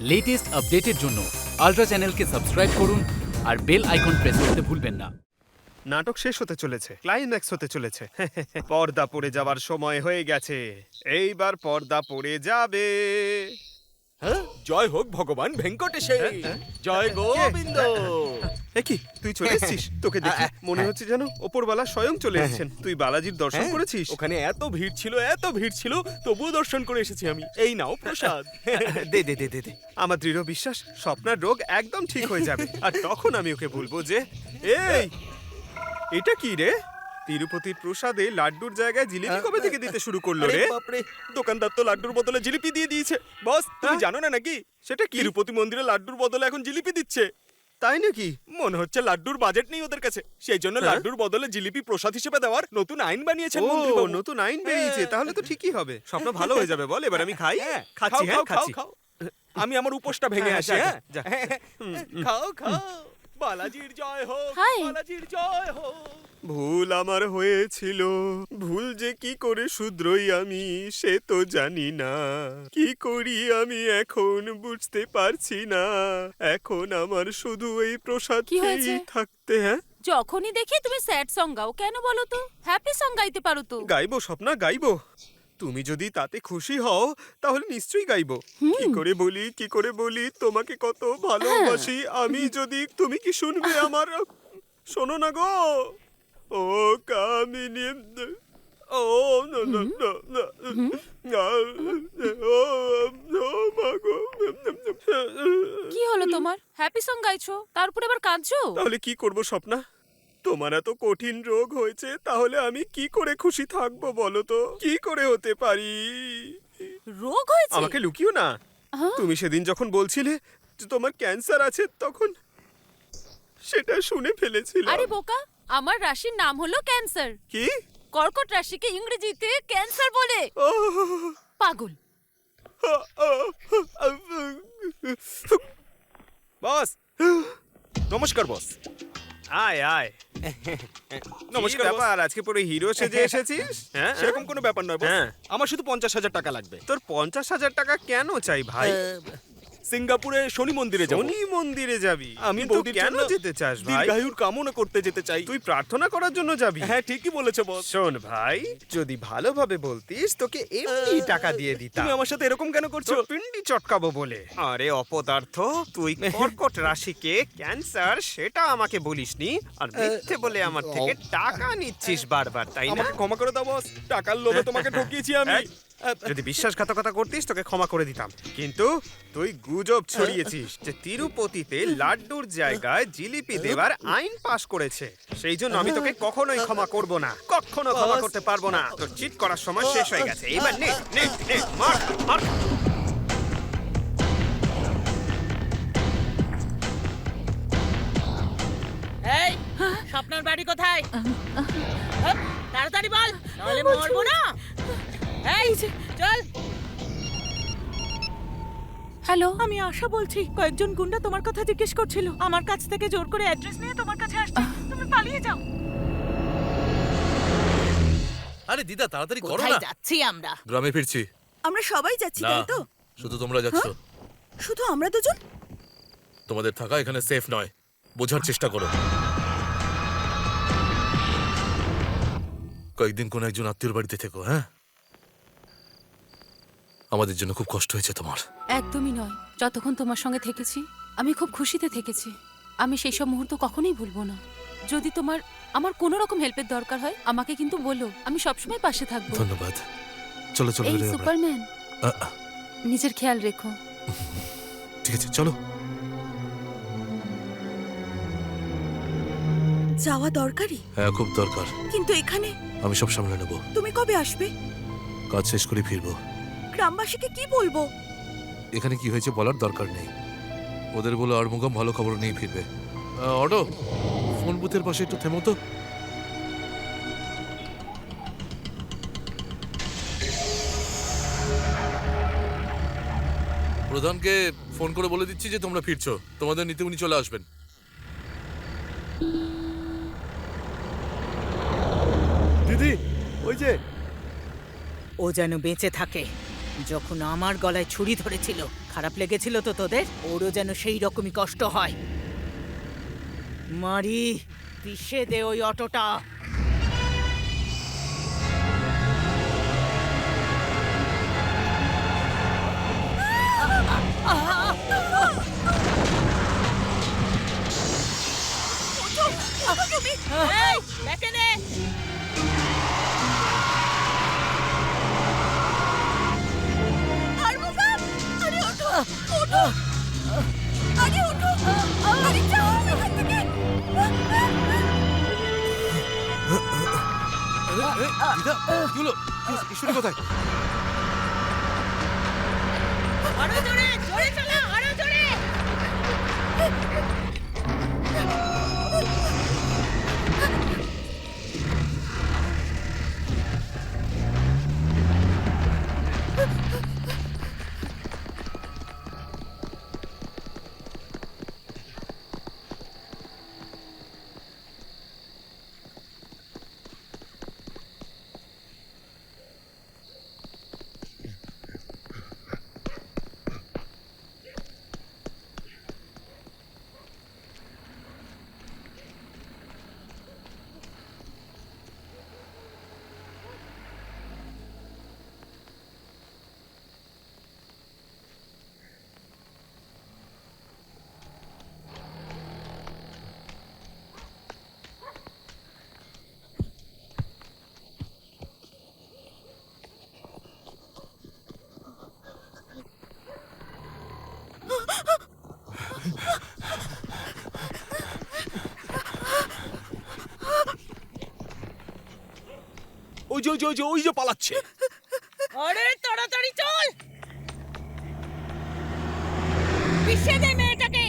Latest আপডেটের জন্য ultra চ্যানেলকে সাবস্ক্রাইব করুন আর বেল আইকন প্রেস করতে ভুলবেন না। নাটক শেষ হতে চলেছে ক্লাইম্যাক্স হতে চলেছে। পর্দা পড়ে যাওয়ার সময় হয়ে গেছে এইবার পর্দা পড়ে যাবে। হ্যাঁ? জয় হোক ভগবান ভেঙ্কটেশ। হ্যাঁ? জয় গোবিন্দ। তুই চলে এসেছিস? তোকে দেখি। মনে হচ্ছে যেন ওপরবালা স্বয়ং চলে এসেছেন। তুই বালাজির দর্শন হ্যাঁ, করেছিস? ওখানে এত ভিড় ছিল এত ভিড় ছিল তবুও দর্শন করে এসেছি আমি। এই নাও প্রসাদ। দে দে দে দে দে। আমার দৃঢ় বিশ্বাস স্বপ্নার রোগ একদম ঠিক হয়ে যাবে। আর তখন আমি ওকে বলব যে এই এটা কি রে? তিরুপতির প্রসাদে লাড্ডুর জায়গায় জিলিপি কবে থেকে দিতে শুরু করল রে? দোকানদার তো লাড্ডুর বদলে জিলিপি দিয়ে দিয়েছে। বস তুমি হ্যাঁ? জানো না নাকি? সেটা কি? তিরুপতি মন্দিরে লাড্ডুর বদলে এখন জিলিপি দিচ্ছে। তাই নাকি? মনে হচ্ছে লাড্ডুর বাজেট নেই ওদের কাছে। সেই জন্য হ্যাঁ? লাড্ডুর বদলে জিলিপি প্রসাদ হিসেবে দেওয়ার নতুন আইন বানিয়েছেন মন্ত্রীবাবু। নতুন আইন বেরিয়েছে হ্যাঁ। তাহলে তো ঠিকই হবে। স্বপ্ন ভালো হয়ে যাবে বল এবার আমি খাই। হ্যাঁ, খাচ্ছি খাও, হ্যাঁ খাও, খাচ্ছি। আমি আমার উপোসটা ভেঙে হ্যাঁ, আসি হ্যাঁ খাও খাও। বালাজির জয় হোক হাই। বালাজির জয় হোক। ভুল আমার হয়েছিল ভুল যে কি করে শুধরই আমি সে তো জানি না। কি করি আমি এখন বুঝতে পারছি না। এখন আমার শুধু এই প্রসাদ কি হয়েছে? থাকতে হ্যাঁ? যখনই দেখি তুমি স্যাড সং গাও কেন বলো তো? হ্যাপি সং গাইতে পারো তো। গাইবো স্বপ্না গাইবো। তুমি যদি তাতে খুশি হও তাহলে নিশ্চয়ই গাইবো। কি করে বলি কি করে বলি তোমাকে কত ভালোবাসি। আমি যদি তুমি কি শুনবে আমার? শোনো না গো। ও কামিনী। ও না না না না। না, ও ও মা গো। কি হলো তোমার? হ্যাপি সং গাইছো? তারপরে আবার কাঁদছো? তাহলে কি করব স্বপ্না? তোমার এত কঠিন রোগ হয়েছে তাহলে আমি কি করে খুশি থাকব বলো তো? কি করে হতে পারি? রোগ হয়েছে? আমাকে লুকিও না। হ্যাঁ? তুমি সেদিন যখন বলছিলে যে তোমার ক্যান্সার আছে তখন সেটা শুনে ফেলেছিলাম। আরে বোকা আমার রাশির নাম হলো ক্যান্সার। কি? কর্কট রাশিকে ইংরেজিতে ক্যান্সার বলে। পাগল। বস নমস্কার বস। আয় আয়। নমস্কার বাবা ব্যাপার আজকে পুরো হিরো সেজে এসেছিস? হ্যাঁ সেরকম কোনো ব্যাপার নয় হ্যাঁ। আমার শুধু পঞ্চাশ হাজার টাকা লাগবে। তোর পঞ্চাশ হাজার টাকা কেন চাই ভাই? সিঙ্গাপুরে শনি মন্দিরে যাব। শনি মন্দিরে যাবি। আমি বৌদির কেন যেতে চাস ভাই? দীর্ঘায়ুর কামনা করতে যেতে চাই। তুই প্রার্থনা করার জন্য যাবি। হ্যাঁ ঠিকই বলেছ বস। শোন ভাই যদি ভালোভাবে বলতিস তোকে এমনি টাকা দিয়ে দিতাম। তুমি আমার সাথে এরকম কেন করছ? পিন্ডি চটকাবো বলে। আরে অপদার্থ তুই কর্কট রাশিকে ক্যান্সার সেটা আমাকে বলিসনি? আর মিথ্যে বলে আমার থেকে টাকা নিচ্ছিস বারবার তাই না? ক্ষমা করে দাও বস। টাকার লোভে তোমাকে ঠকিয়েছি আমি। যদি বিশ্বাসঘাতকতা করতিস তোকে ক্ষমা করে দিতাম। কিন্তু তুই গুজব ছড়িয়েছিস যে তিরুপতিতে লাড্ডুর জায়গায় জিলিপি দেওয়ার আইন পাশ করেছে। সেই জন্য আমি তোকে কখনোই ক্ষমা করব না কখনো ক্ষমা করতে পারব না। তোর চিট করার সময় শেষ হয়ে গেছে। এবার নে নে নে মার মার। এই স্বপ্নার বাড়ি কোথায়? তাড়াতাড়ি বল তাহলে মরবো না। এই চল। হ্যালো আমি আশা বলছি কয়েকজন গুন্ডা তোমার কথা জিজ্ঞেস করছিল। আমার কাছ থেকে জোর করে অ্যাড্রেস নিয়ে তোমার কাছে আসছে। তুমি পালিয়ে যাও। আরে দিদা তাড়াতাড়ি করো কোথায় না। যাচ্ছি আমরা? গ্রামে ফিরছি। আমরা সবাই যাচ্ছি না তাই তো? শুধু তোমরা যাচ্ছ। শুধু আমরা দুজন? তোমাদের থাকা এখানে সেফ নয়। বোঝার চেষ্টা করো। কয়েকদিন কোন একজন আত্মীয়র বাড়িতে থেকো হ্যাঁ? আমাদের জন্য খুব কষ্ট হয়েছে তোমার। একদমই নয়। যতক্ষণ তোমার সঙ্গে থেকেছি আমি খুব খুশিতে থেকেছি। আমি সেই সব মুহূর্ত কখনোই ভুলবো না। যদি তোমার আমার কোনো রকম হেল্পের দরকার হয় আমাকে কিন্তু বলো। আমি সবসময় পাশে থাকব। ধন্যবাদ। চলো চলো এই বেরোই আমরা। সুপারম্যান। আ, আ, নিজের খেয়াল রেখো। ঠিক আছে চলো। যাওয়া দরকারি হ্যাঁ খুব দরকার। কিন্তু এখানে আমি সব সামলে নেব। তুমি কবে আসবে? কাজ শেষ করে ফিরবো। গ্রামবাসীকে কি বলব? এখানে কি হয়েছে বলার দরকার নেই। ওদের বলে আড়মুগাম ভালো খবর নিয়ে ফিরবে। অটো ফোন বুথের পাশে একটু থেমো তো। প্রধানকে ফোন করে বলে দিচ্ছি যে তোমরা ফিরছো। তোমাদের নিতে উনি চলে আসবেন। দিদি ওই যে। ও যেন বেঁচে থাকে। যখন আমার গলায় ছুরি ধরেছিল খারাপ লেগেছিল তো তোদের? ওরও যেন সেই রকমই কষ্ট হয়। মারি পিষে দে ওই অটোটা। এই, ওঠো আরে ওঠো আরে যাও এখান থেকে। দিদা কি হলো? ঈশ্বরী কোথায়? আরও জোরে জোরে যে ওই যে ওই যে ওই যে পালাচ্ছে। আরে তাড়াতাড়ি চল। পিষে দে মেয়েটাকে।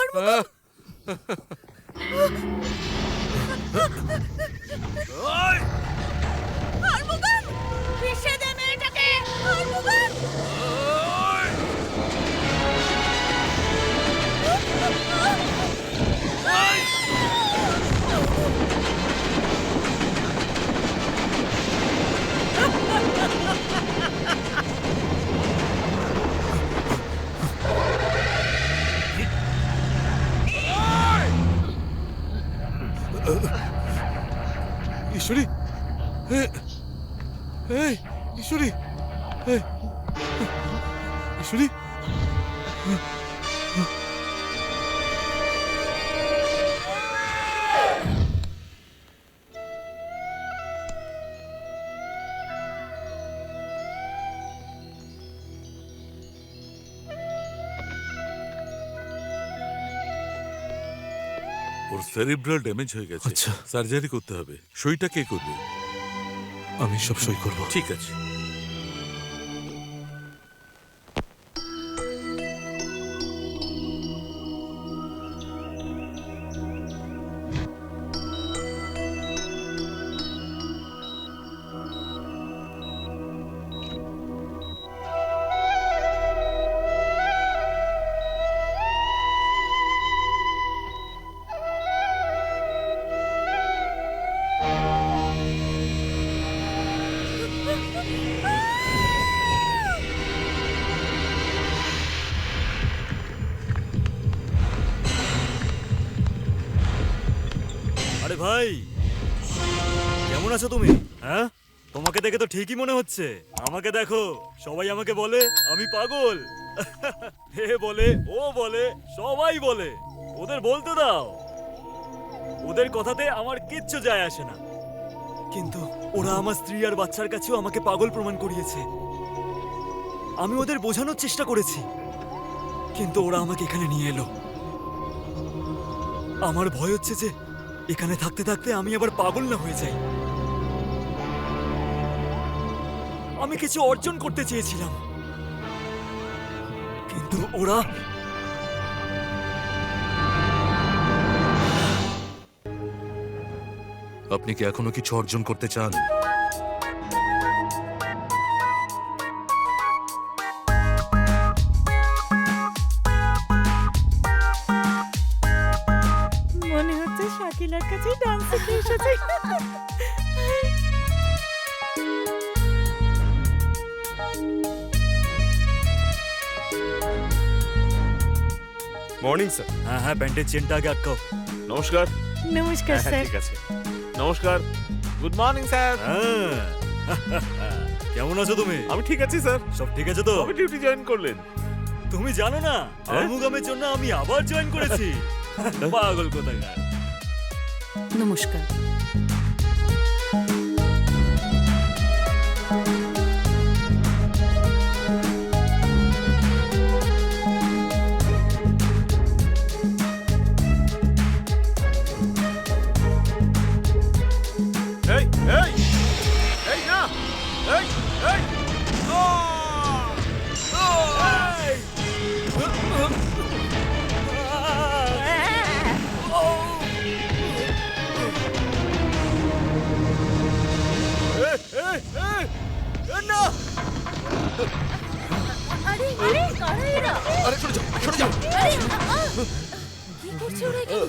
আরমুগাম ওর সেরিব্রাল ড্যামেজ হয়ে গেছে। আচ্ছা। সার্জারি করতে হবে। সইটা কে করবে? আমি সব সই করব। ঠিক আছে। আছো তুমি? হ্যাঁ? তোমাকে দেখে তো ঠিকই মনে হচ্ছে। আমাকে দেখো, সবাই আমাকে বলে আমি পাগল। হে বলে, ও বলে, সবাই বলে। ওদের বলতে দাও। ওদের কথাতে আমার কিচ্ছু যায় আসে না। কিন্তু ওরা আমার স্ত্রী আর বাচ্চার কাছেও আমাকে পাগল প্রমাণ করিয়েছে। আমি ওদের বোঝানোর চেষ্টা করেছি। কিন্তু ওরা আমাকে এখানে নিয়ে এলো। আমার ভয় হচ্ছে যে, এখানে থাকতে থাকতে আমি আবার পাগল না হয়ে যাই। আমি কিছু অর্জন করতে চেয়েছিলাম। কিন্তু ওরা আপনি কি এখনও কিছু অর্জন করতে চান? মনে হচ্ছে শাকিলার কাছে ডান্স শিখে এসেছে। মর্নিং স্যার হ্যাঁ হ্যাঁ ব্যান্ডেজ চেনটা আগে আটকাও। নমস্কার। নমস্কার হ্যাঁ, স্যার ঠিক আছে। নমস্কার। গুড মর্নিং স্যার হ্যাঁ। কেমন আছো তুমি? আমি ঠিক আছি স্যার সব ঠিক আছে তো? আমি ডিউটি জয়েন করলেন? তুমি জানো না আমুগামের আলমুগামের জন্য আমি আবার জয়েন করেছি। পাগল কোথায় নমস্কার। আরে আরে কারা এরা আরে সরে যাও সরে যাও আরে আ, আ! কি করছে ওরা এখানে?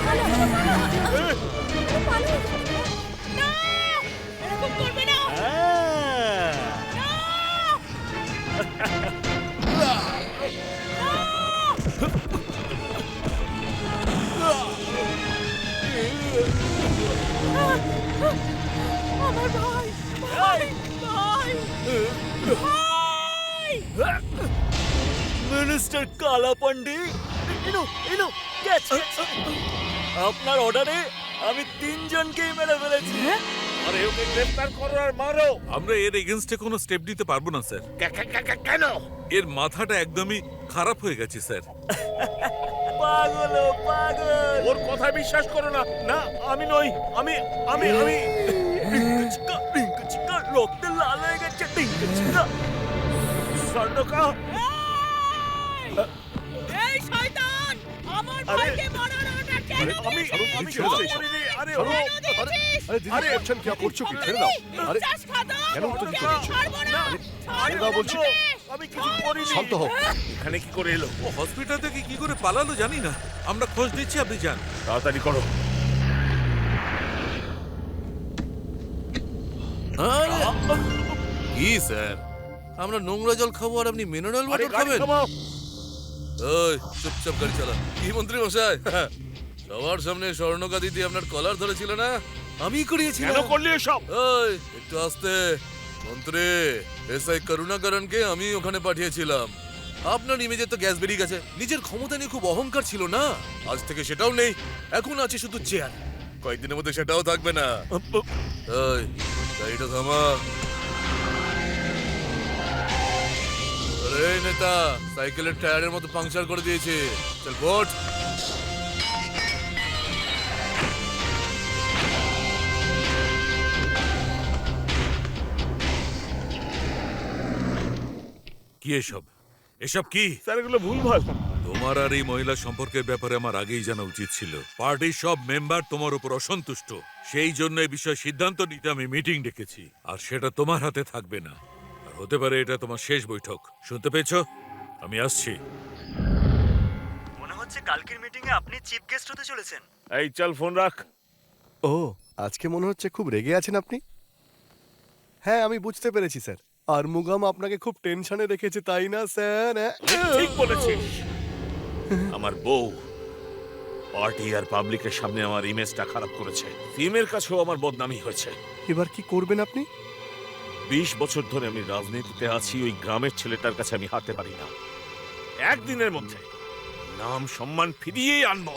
পালাও, পালাও, আ, পালাও। না! এরকম করবে না আমার ভাই ভাই ভাই মিনিস্টার কালা পান্ডে ইনো ইনো ক্যাচ আপনার অর্ডারে আমি তিনজনকেই মেরে ফেলেছি। আরে ওকে গ্রেফতার করো আর মারো। আমরা এর এগেনস্টে কোনো স্টেপ নিতে পারব না স্যার। কেন? এর মাথাটা একদমই খারাপ হয়ে গেছে স্যার। পাগল ও পাগল ওর কথা বিশ্বাস করো না না আমি নই আমি আমি আমি টিঙ্কা চিকা রক্তে লাল হয়ে গেছে টিঙ্কা চিকা স্বর্ণকা এই শয়তান আমার আরে! ভাইকে মারার অর্ডার কেন আরে আমি দিয়েছিস? আরে দিয়েছিস? আরে দিদি করছেন কি করছ কি ছেড়ে দাও আরে। কেন? ছাড়বো না। ছেড়ে দাও বলছি আমি কিছু করিনি। শান্ত হও। এখানে কি করে এলো? ও হসপিটাল থেকে কি করে পালালো জানি না। আমরা খোঁজ দিচ্ছি আপনি যান। তাড়াতাড়ি করো। আরে! কি স্যার? আমরা নোংরা জল খাব আর আপনি মিনারেল আরে ওয়াটার গাড়ি খাবেন? থামাও। ওই চুপচাপ গাড়ি চালা কি মন্ত্রী মশাই? সবার সামনে স্বর্ণকা দিদি আপনার কলার ধরেছিল না? আমি কেন করিয়েছিলাম করলি এসব? ওই একটু আস্তে। মন্ত্রী, এসআই করুণাকরণকে আমি ওখানে পাঠিয়েছিলাম। আপনার ইমেজে তো গ্যাস বেরিয়ে গেছে। নিজের ক্ষমতা নিয়ে খুব অহংকার ছিল না? আজ থেকে সেটাও নেই। এখন আছে শুধু চেয়ার কয়েকদিনের মধ্যে সেটাও থাকবে না। গাড়িটা থামা। আরে, নেতা, সাইকেলের টায়ারের মতো পাংচার করে দিয়েছে। চল ভোট কি এসব? এসব কি? স্যার এগুলো ভুলভাল তোমার আর এই মহিলা সম্পর্কের ব্যাপারে আমার আগেই জানা উচিত ছিল। পার্টির সব মেম্বার তোমার উপর অসন্তুষ্ট। সেই জন্য এই বিষয়ে সিদ্ধান্ত নিতে আমি মিটিং ডেকেছি। আর সেটা তোমার হাতে থাকবে না। আর হতে পারে এটা তোমার শেষ বৈঠক। শুনতে পেয়েছ? আমি আসছি। মনে হচ্ছে কালকের মিটিং এ আপনি চিফ গেস্ট হতে চলেছেন। এই চল ফোন রাখ। ও আজকে মনে হচ্ছে খুব রেগে আছেন আপনি? হ্যাঁ আমি বুঝতে পেরেছি স্যার। আর মুগাম আপনাকে খুব টেনশনে রেখেছে তাই না স্যার? হ্যাঁ? ঠিক বলেছিস। আমার বউ পার্টি আর পাবলিকের সামনে আমার ইমেজটা খারাপ করেছে। টিমের কাছেও আমার বদনামি হয়েছে। এবার কি করবেন আপনি? বিশ বছর ধরে আমি রাজনীতিতে আছি ওই গ্রামের ছেলেটার কাছে আমি হারতে পারি না। একদিনের মধ্যে নাম সম্মান ফিরিয়েই আনব।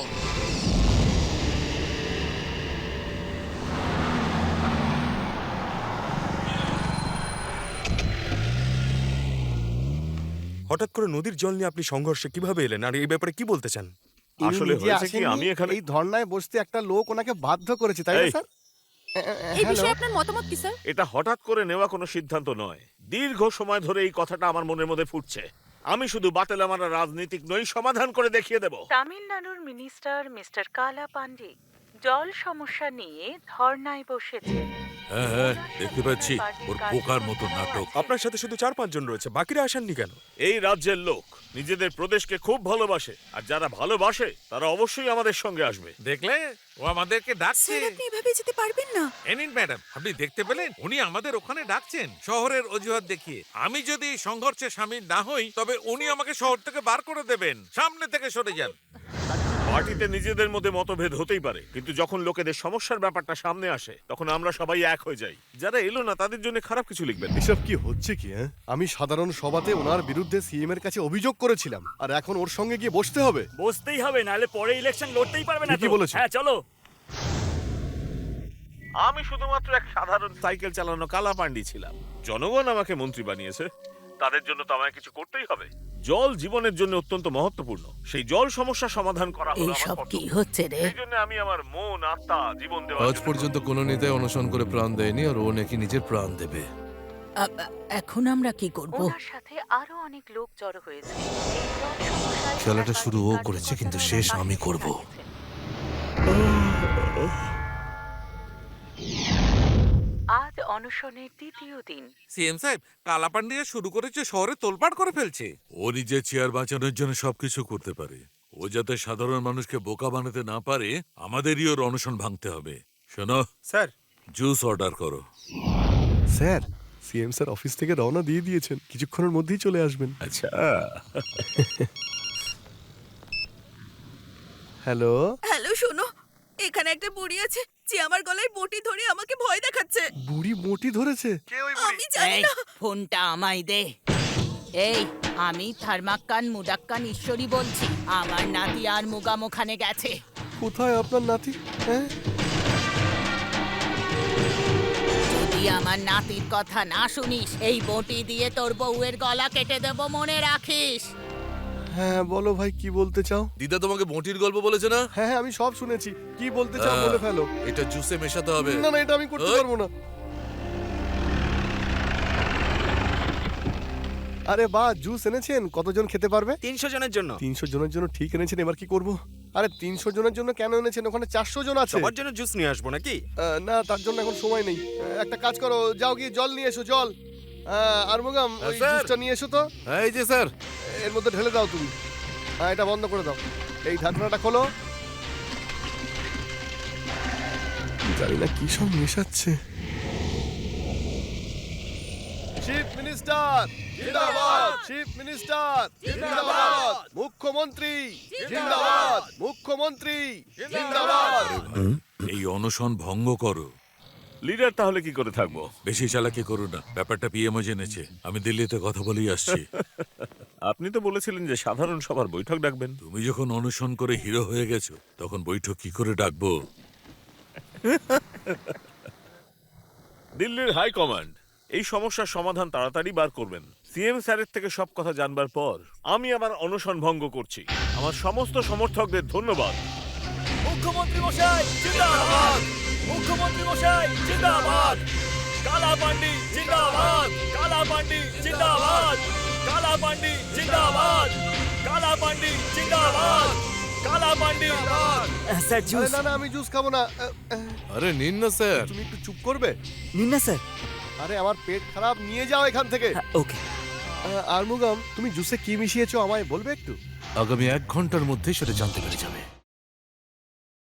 হঠাৎ করে নদীর জল নিয়ে আপনি সংঘর্ষে কীভাবে এলেন? আর এই ব্যাপারে কি বলতে চান? আসলে হয়েছে কি আমি এখানে এই ধর্নায় বসতে একটা লোক ওনাকে বাধ্য করেছে তাই না স্যার? এই বিষয়ে আপনার মতামত কি স্যার? এটা হঠাৎ করে নেওয়া কোনো সিদ্ধান্ত নয়। দীর্ঘ সময় ধরে এই কথাটা আমার মনের মধ্যে ফুটছে। আমি শুধু বাতেল আমার রাজনীতিক নই সমাধান করে দেখিয়ে দেব। তামিলনাড়ুর মিনিস্টার মিস্টার কালা পান্ডে জল সমস্যা নিয়ে ধর্নায় বসেছে হ্যাঁ হ্যাঁ দেখতে পাচ্ছি। ওর বোকার মতো নাটক। আপনার সাথে শুধু চার পাঁচজন রয়েছে বাকিরা আসেননি কেন? এই রাজ্যের লোক নিজেদের প্রদেশকে খুব ভালোবাসে আর যারা ভালোবাসে তারা অবশ্যই আমাদের সঙ্গে আসবে। দেখলে? ও আমাদেরকে ডাকছে। স্যার আপনি এভাবে যেতে পারবেন না। এনিন ম্যাডাম আপনি দেখতে পেলেন? উনি আমাদের ওখানে ডাকছেন। শহরের অজুহাত দেখিয়ে। আমি যদি সংঘর্ষে সামিল না হই তবে উনি আমাকে শহর থেকে বার করে দেবেন। সামনে থেকে সরে যান। পার্টিতে নিজেদের মধ্যে মতভেদ হতেই পারে কিন্তু যখন লোকেদের সমস্যার ব্যাপারটা সামনে আসে তখন আমরা সবাই এক হয়ে যাই। যারা এলো না তাদের জন্য খারাপ কিছু লিখবেন এসব কি হচ্ছে কি হ্যাঁ? আমি সাধারণ সভাতে ওনার বিরুদ্ধে সিএম এর কাছে অভিযোগ করেছিলাম আর এখন ওর সঙ্গে গিয়ে বসতে হবে? বসতেই হবে নাহলে পরে ইলেকশন লড়তেই পারবে না ঠিকই তো। বলেছ। হ্যাঁ চলো। আমি শুধুমাত্র এক সাধারণ সাইকেল চালানো কালা পান্ডি ছিলাম। জনগণ আমাকে মন্ত্রী বানিয়েছে তাদের জন্য তো আমায় কিছু করতেই হবে। জল জীবনের জন্য অত্যন্ত মহত্বপূর্ণ। সেই জল সমস্যা সমাধান করা হলো আমার এইসব কি কর্তব্য। হচ্ছে রে? সেই জন্য আমি আমার মন আত্মা জীবন দেওয়ার আজ জন্য পর্যন্ত কোনো নেতাই অনুসরণ করে প্রাণ দেয়নি আর ও নাকি নিজের প্রাণ দেবে। আ- আ- এখন আমরা কি করব? ওনার সাথে আরও অনেক লোক জড়ো হয়েছে। এই জল সমস্যায় খেলাটা শুরু ও করেছে, কিন্তু শেষ আমি করব। অনশনের দ্বিতীয় দিন। সিএম সাহেব কালা পান্ডিয়া শুরু করেছে শহরে তোলপাড় করে ফেলছে। ও নিজের চেয়ার বাঁচানোর জন্য সবকিছু করতে পারে। ও যাতে সাধারণ মানুষকে বোকা বানাতে না পারে আমাদেরই ওর অনশন ভাঙতে হবে। শোনো স্যার। জুস অর্ডার করো। স্যার সিএম স্যার অফিস থেকে রওনা দিয়ে দিয়েছেন। কিছুক্ষণের মধ্যেই চলে আসবেন। আচ্ছা। হ্যালো? হ্যালো শোনো এখানে একটা বুড়ি আছে। যে আমার গলায় বটি ধরে আমাকে ভয় দেখাচ্ছে। বুড়ি মোটি ধরেছে? আমি জানি এই না। ফোনটা আমায় দে। এই আমি থার্মাক্কান মুদাক্কান ঈশ্বরী বলছি। আমার নাতি আর মুগাম ওখানে গেছে। কোথায় আপনার নাতি? হ্যাঁ? যদি আমার নাতির কথা না শুনিস এই বটি দিয়ে তোর বউয়ের গলা কেটে দেব মনে রাখিস। হ্যাঁ বলো ভাই কি বলতে চাও? দিদা তোমাকে বটির গল্প বলেছে না? হ্যাঁ হ্যাঁ আমি সব শুনেছি। কি বলতে চাও। বলে ফেলো। এটা জুসে মেশাতে হবে। না না এটা আমি করতে পারব না। আরে বা জুস এনেছেন? কতজন খেতে পারবে? তিনশো জনের জন্য। তিনশো জনের জন্য ঠিক এনেছেন এবার কি করব? আরে তিনশো জনের জন্য কেন এনেছেন? ওখানে চারশো জন আছে। সবার জন্য জুস নিয়ে আসব নাকি? আহ, না তার জন্য এখন সময় নেই। একটা কাজ করো যাও গিয়ে জল নিয়ে এসো জল। আর মুগাম ওই স্যার। জুসটা নিয়ে এসো তো। হ্যাঁ এই যে স্যার। এর মধ্যে ঢেলে দাও তুমি। হ্যাঁ এটা বন্ধ করে দাও। এই ঢাকনাটা খোলো। জানি না কি সব মেশাচ্ছে। চিফ মিনিস্টার জিন্দাবাদ। চিফ মিনিস্টার জিন্দাবাদ। মুখ্যমন্ত্রী জিন্দাবাদ। মুখ্যমন্ত্রী জিন্দাবাদ। এই অনশন ভঙ্গ করো। লিডার তাহলে কি করে থাকব? বেশি চালাকি করো না। ব্যাপারটা পিএমও জেনেছে। আমি দিল্লিতে কথা বলেই আসছি। আপনি তো বলেছিলেন যে সাধারণ সভার বৈঠক ডাকবেন। তুমি যখন অনুসরণ করে হিরো হয়ে গেছো তখন বৈঠক কি করে ডাকবো? দিল্লির হাই কমান্ড এই সমস্যার সমাধান তাড়াতাড়ি বার করবেন। সিএম স্যারের থেকে সব কথা জানবার পর আমি আমার অনশন ভঙ্গ করছি। আমার সমস্ত সমর্থকদের ধন্যবাদ। মুখ্যমন্ত্রী মশাই জিন্দাবাদ! মুখ্যমন্ত্রী মশাই জিন্দাবাদ। কালা পান্ডি জিন্দাবাদ। কালা পান্ডি জিন্দাবাদ। কালা পান্ডি জিন্দাবাদ। কালা পান্ডি জিন্দাবাদ। কালা পান্ডি স্যার আরে না না আমি জুস খাব না। আরে নিন না স্যার। তুমি একটু চুপ করবে? নিন না স্যার। আরে আমার পেট খারাপ নিয়ে যাও এখান থেকে। ওকে। আহ, আর মুগাম তুমি জুসে কি মিশিয়েছো আমায় বলবে একটু? আগামী এক ঘণ্টার মধ্যে সেটা জানতে পেরে যাবে।